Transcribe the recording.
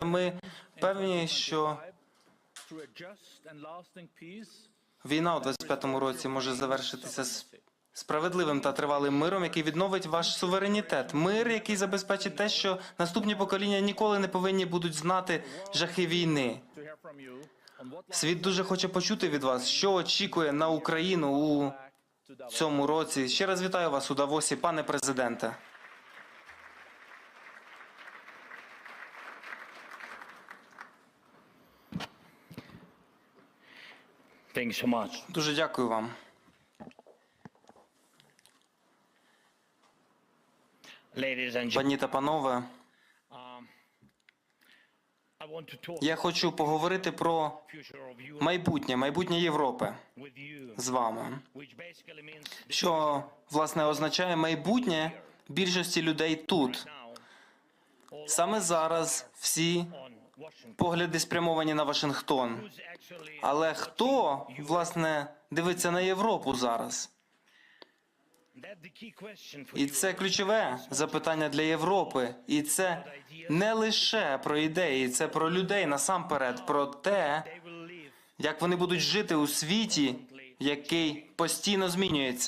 Ми певні, що війна у 25-му році може завершитися справедливим та тривалим миром, який відновить ваш суверенітет. Мир, який забезпечить те, що наступні покоління ніколи не повинні будуть знати жахи війни. Світ дуже хоче почути від вас, що очікує на Україну у цьому році. Ще раз вітаю вас у Давосі, пане президенте. Thank you so much. Дуже дякую вам. Ladies and Пані та панове, talk я хочу поговорити про майбутнє, майбутнє Європи з вами. що власне означає майбутнє більшості людей тут. Саме зараз всі. Погляди спрямовані на Вашингтон. Але хто власне дивиться на Європу зараз? І це ключове запитання для Європи. І це не лише про ідеї, це про людей насамперед, про те, як вони будуть жити у світі, який постійно змінюється.